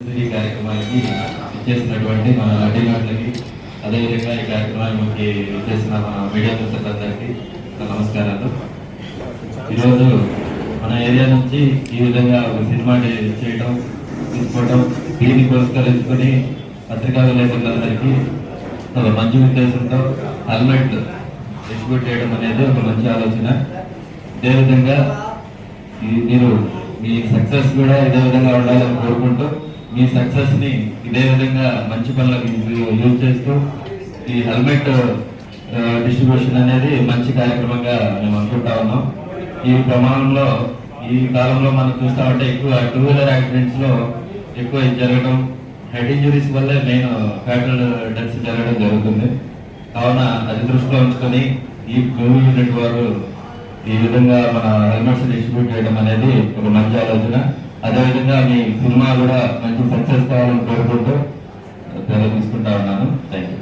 ఈ కార్యక్రమానికి ఇచ్చేసినటువంటి మన అడ్డినాట్లకి అదేవిధంగా ఈ కార్యక్రమానికి ఇచ్చేసిన మన మీడియా మిత్రులందరికీ నమస్కారాలు. ఈరోజు మన ఏరియా నుంచి ఈ విధంగా ఒక సినిమా చేయడం తీసుకోవడం దీన్ని పురస్కరించుకొని పత్రికా విలేకరులందరికీ ఒక మంచి ఉద్దేశంతో హెల్మెట్ డిస్ట్రిబ్యూట్ చేయడం అనేది ఒక మంచి ఆలోచన. అదేవిధంగా మీరు మీ సక్సెస్ కూడా ఇదే విధంగా ఉండాలని కోరుకుంటూ ఈ సక్సెస్ని ఇదే విధంగా మంచి పనులకు యూజ్ చేస్తూ ఈ హెల్మెట్ డిస్ట్రిబ్యూషన్ uh, అనేది మంచి కార్యక్రమంగా మేము అనుకుంటా ఉన్నాం. ఈ ప్రమాణంలో ఈ కాలంలో మనం చూస్తామంటే ఎక్కువ టూ వీలర్ యాక్సిడెంట్స్లో ఎక్కువ ఇది జరగడం హెడ్ ఇంజురీస్ వల్లే మెయిన్ ఫ్యాటల్ డెత్స్ జరగడం జరుగుతుంది. కావున అది దృష్టిలో ఉంచుకొని ఈ బ్లూ యూనిట్ వారు ఈ విధంగా మన హెల్మెట్స్ డిస్ట్రిబ్యూట్ చేయడం అనేది ఒక మంచి ఆలోచన. అదేవిధంగా మీ సినిమా కూడా మంచి సక్సెస్ కావాలని కోరుకుంటూ సెలవు తీసుకుంటా ఉన్నాను. Thank you